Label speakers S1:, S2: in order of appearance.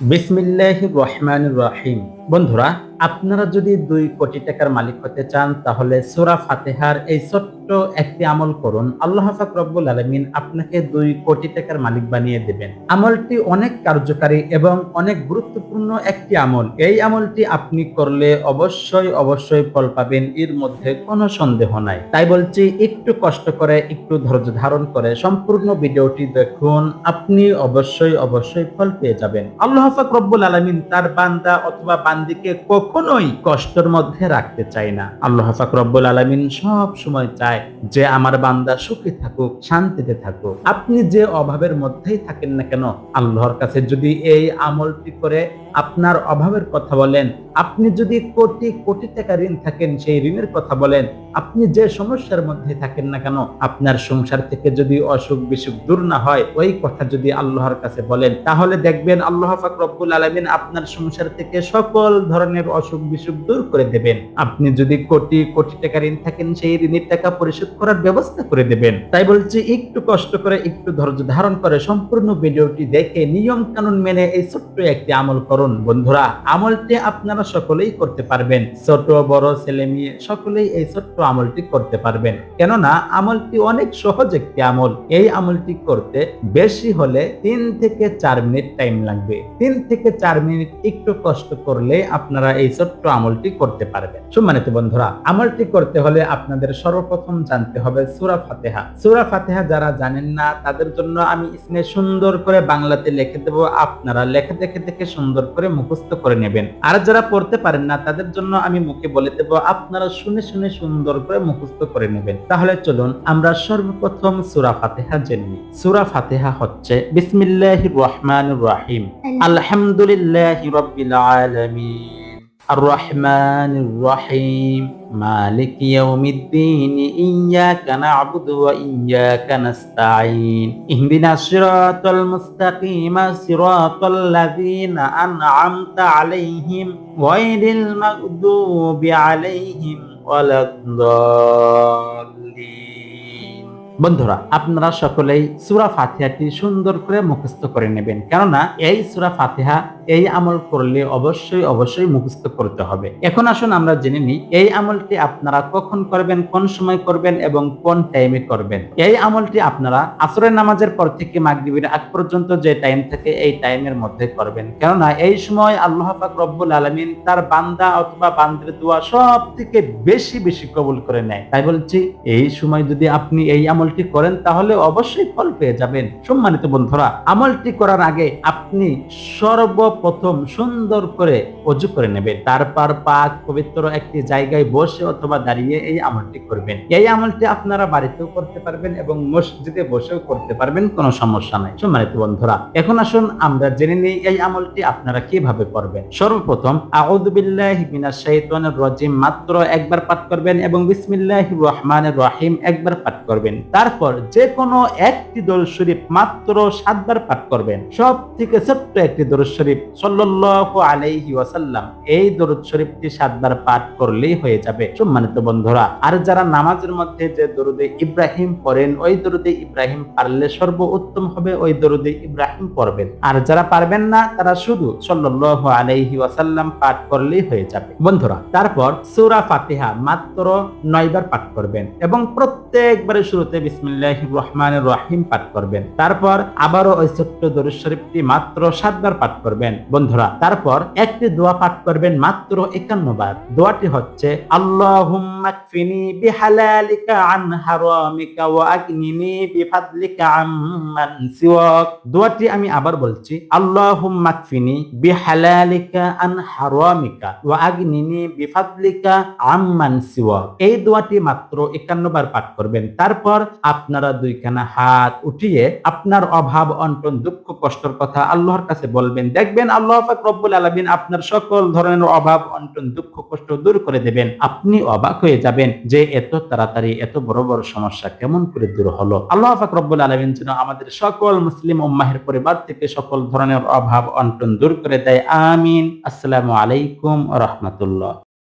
S1: বিসমিল্লাহ রহমান রাহিম। বন্ধুরা আপনারা যদি দুই কোটি টাকার মালিক হতে চান, তাহলে সুরা ফাতেহার এই ছোট্ট একটি আমল করুন। আল্লাহ পাক রব্বুল আলমিন আপনাকে দুই কোটি টাকার মালিক বানিয়ে দেবেন। আমলটি অনেক কার্যকারী এবং অনেক গুরুত্বপূর্ণ একটি আমল। এই আমলটি আপনি করলে অবশ্যই অবশ্যই ফল পাবেন, এর মধ্যে কোনো সন্দেহ নাই। তাই বলছি, একটু কষ্ট করে, একটু ধৈর্য ধারণ করে সম্পূর্ণ ভিডিওটি দেখুন। আপনি অবশ্যই অবশ্যই ফল পেয়ে যাবেন। আল্লাহ পাক রব্বুল আলমিন তার বান্দা অথবা বান্দিকে কখনোই কষ্টের মধ্যে রাখতে চাই না। আল্লাহ ফাকরব্বুল আলমিন সব সময় চায় যে আমার বান্দা সুখে থাকুক, শান্তিতে থাকুক। আপনি যে অভাবের মধ্যেই থাকেন না কেন, আল্লাহর কাছে যদি এই আমলটি করে আপনার অভাবের কথা বলেন, আপনি যদি কোটি কোটি টাকা ঋণ থাকেন, সেই ঋণের কথা বলেন, আপনি যে সমস্যার মধ্যে থাকেন না কেন, আপনার সংসার থেকে যদি অসুখ বিসুখ দূর না হয়, ওই কথা যদি আল্লাহর কাছে বলেন, তাহলে দেখবেন আল্লাহ পাক রব্বুল আলমিন আপনার সংসার থেকে সকল ধরনের অসুখ বিসুখ দূর করে দেবেন। আপনি যদি কোটি কোটি টাকা ঋণ থাকেন, সেই ঋণের টাকা পরিশোধ করার ব্যবস্থা করে দেবেন। তাই বলছি, একটু কষ্ট করে, একটু ধৈর্য ধারণ করে সম্পূর্ণ ভিডিওটি দেখে নিয়ম কানুন মেনে এই ছোট্ট একটি আমল করুন। বন্ধুরা, আমলটি আপনারা সকলেই করতে পারবেন। ছোট, বড়, ছেলে, মেয়ে, সকলেই এই ছোট্ট আমলটি করতে পারবেন। কেননা, আমলটি অনেক সহজ একটি আমল। এই আমলটি করতে বেশি হলে তিন থেকে চার মিনিট টাইম লাগবে। তিন থেকে চার মিনিট একটু কষ্ট করলে আপনারা এই ছোট্ট আমলটি করতে পারবেন। সম্মানিত বন্ধুরা, আমলটি করতে হলে আপনাদের সর্বপ্রথম জানতে হবে সুরা ফাতেহা। সুরা ফাতেহা যারা জানেন না, তাদের জন্য আমি ইসমে সুন্দর করে বাংলাতে লিখে দেবো। আপনারা লেখা দেখে দেখে সুন্দর করে মুখস্থ করে নেবেন। আর যারা পড়তে পারেন না তাদের জন্য আমি মুখে বলে দেব আপনারা শুনে শুনে সুন্দর করে মুখস্থ করে নেবেন। তাহলে চলুন আমরা সর্বপ্রথম সুরা ফাতেহা জেনে নিই। সুরা ফাতেহা হচ্ছে বিসমিল্লাহ রহমান রাহিম। আলহামদুলিল্লাহ রবিল আলামিন। الرحمن الرحيم রহিম মালিক الدين إياك نعبد وإياك نستعين নাস্তাঈন ইহদিনা المستقيم মুস্তাকিম الذين أنعمت عليهم আলাইহিম গায়রিল عليهم ولا বন্ধুরা, আপনারা সকলেই সুরা ফাতিহাটি সুন্দর করে মুখস্থ করে নেবেন। কেননা, এই সুরা ফাতিহা এই আমল করলে অবশ্যই অবশ্যই মুখস্থ করতে হবে। এখন আসুন আমরা জেনে নিই, এই আমলটি আপনারা কখন করবেন, কোন সময় করবেন এবং কোন টাইমে করবেন? এই আমলটি আপনারা আসরের নামাজের পর থেকে মাগরিবের আগ পর্যন্ত যে টাইম থাকে, এই টাইমের মধ্যে করবেন। কেননা এই সময় আল্লাহ পাক রব্বুল আলমিন তার বান্দা অথবা বান্দের দোয়া সব থেকে বেশি বেশি কবুল করে নেয়। তাই বলছি, এই সময় যদি আপনি এই আমলটি করেন, তাহলে অবশ্যই ফল পেয়ে যাবেন। সম্মানিত বন্ধুরা, আমলটি করার আগে আপনি সর্ব প্রথম সুন্দর করে অজু করে নেবেন। তারপর পাক পবিত্র একটি জায়গায় বসে অথবা দাঁড়িয়ে এই আমলটি করবেন। এই আমলটি আপনারা বাড়িতেও করতে পারবেন এবং মসজিদে বসেও করতে পারবেন, কোনো সমস্যা নাই। সম্মানিত বন্ধুরা, এখন আসুন আমরা জেনে নিই এই আমলটি আপনারা কীভাবে করবেন। সর্বপ্রথম আউদুবিল্লাহ শাইতানির রাজিম মাত্র একবার পাঠ করবেন এবং বিসমিল্লাহির রহমানির রহিম একবার পাঠ করবেন। তারপর যে কোনো একটি দরুদ শরীফ মাত্র সাতবার পাঠ করবেন। সব থেকে ছোট্ট একটি দরুদ শরীফ সাল্লাল্লাহু আলাইহি ওয়াসাল্লাম। এই দরুদ শরীফটি সাতবার পাঠ করলেই হয়ে যাবে। সম্মানিত বন্ধুরা, আর যারা নামাজের মধ্যে যে দরুদে ইব্রাহিম পড়েন, ওই দরুদে ইব্রাহিম পারলে সর্ব উত্তম হবে, ওই দরুদে ইব্রাহিম পড়বেন। আর যারা পারবেন না, তারা শুধু সাল্লাল্লাহু আলাইহি ওয়াসাল্লাম পাঠ করলেই হয়ে যাবে। বন্ধুরা, তারপর সূরা ফাতিহা মাত্র নয়বার পাঠ করবেন এবং প্রত্যেকবারের শুরুতে বিসমিল্লাহির রহমানির রহিম পাঠ করবেন। তারপর আবারও ওই ছোট্ট দরুদ শরীফটি মাত্র সাতবার পাঠ করবেন। বন্ধুরা, তারপর একটি দোয়া পাঠ করবেন মাত্র একান্ন বার। দোয়াটি হচ্ছে দোয়াটি আমি আবার বলছি এই দোয়াটি মাত্র একান্ন বার পাঠ করবেন। তারপর আপনারা দুইখানা হাত উঠিয়ে আপনার অভাব, অন্টন, দুঃখ, কষ্টর কথা আল্লাহর কাছে বলবেন, দেখবেন আল্লাহ পাক রব্বুল আলামিন আপনার সকল ধরনের অভাব, অন্টন, দুঃখ, কষ্ট দূর করে দেবেন। আপনি অবাক হয়ে যাবেন যে এত তাড়াতাড়ি এত বড় বড় সমস্যা কেমন করে দূর হলো? আল্লাহ পাক রব্বুল আলামিন যেন আমাদের সকল মুসলিম উম্মাহের পরিবার থেকে সকল ধরনের অভাব, অন্টন দূর করে দেয়। আমিন। আসসালামু আলাইকুম রহমতুল্লাহ।